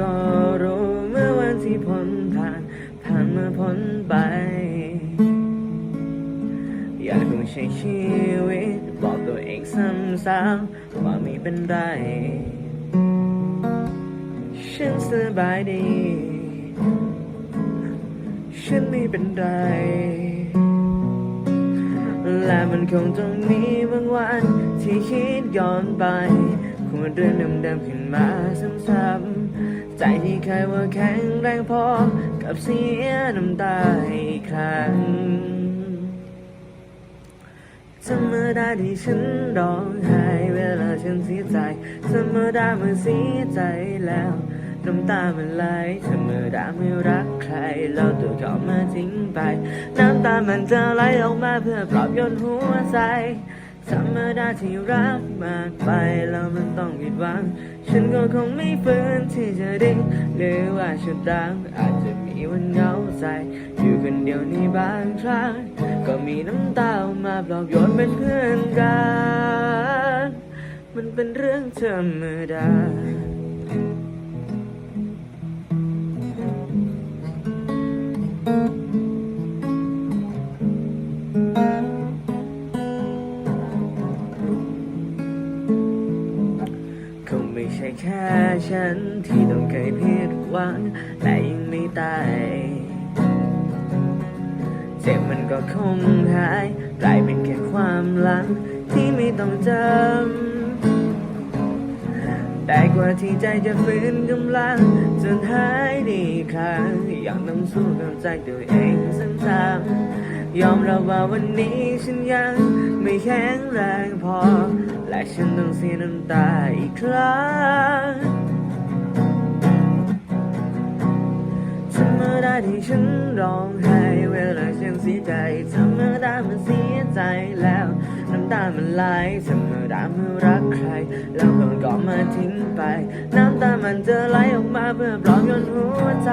ก็รู้เมื่อวันที่พ้นผ่าน ผ่านมาพ้นไป อยากคงใช้ชีวิต บอกตัวเองซ้ำๆว่าไม่เป็นไร ฉันสบายดี ฉันไม่เป็นไรและมันคงต้องมีบางวันที่คิดย้อนไป ควรเรื่องเดิมๆขึ้นมาซ้ำๆใจที่เคยว่าแข็งแรงพอ กับเสียน้ำตาอีกครั้งธรรมดาที่ฉันร้องไห้เวลาฉันเสียใจธรรมดาเมื่อเสียใจแล้วน้ำตามันไหลธรรมดาเมื่อรักใคร แล้วตัวเขามาทิ้งไป น้ำตามันจะไหลออกมาเพื่อปลอบโยนหัวใจ ธรรมดาที่รักมากไปแล้วมันต้องผิดหวัง ฉันก็คงไม่ฝืนที่จะดิ้งหรือว่าฉันรังอาจจะมีวันเหงาใจ อยู่คนเดียวในบางครั้ง ก็มีน้ำตามาปลอบโยนเป็นเพื่อนกัน มันเป็นเรื่องธรรมดา ไม่ใช่แค่ฉันที่ต้องเคยผิดหวังแต่ยังไม่ตายเจ็บมันก็คงหายกลายเป็นแค่ความหลังที่ไม่ต้องจำแต่กว่าที่ใจจะฟื้นกำลังจนหายดีครั้งยังต้องสู้กับใจตัวเองซ้ำๆยอมรับว่าวันนี้ฉันยังไม่แข็งแรงพอ และฉันต้องเสียน้ำตาอีกครั้งธรรมดาที่ฉันร้องไห้เวลาฉันเสียใจธรรมดามันเสียใจแล้วน้ำตามันไหลธรรมดาเมื่อรักใครแล้วคนก็มาทิ้งไป น้ำตามันจะไหลออกมาเพื่อปลอบโยนหัวใจ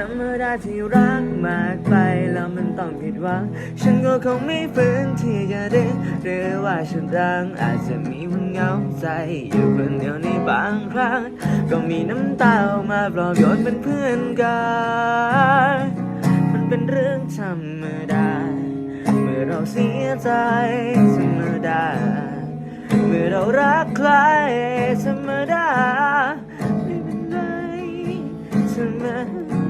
ธรรมดาที่รักมากไปแล้วมันต้องผิดหวัง ฉันก็คงไม่ฝืนที่จะดึงหรือว่าฉันรังอาจจะมีวันเหงาใจอยู่คนเดียวในบางครั้ง ก็มีน้ำตาออกมาปลอบโยนเป็นเพื่อนกัน มันเป็นเรื่องธรรมดา เมื่อเราเสียใจธรรมดา เมื่อเรารักใครธรรมดา ไม่เป็นไรธรรมดา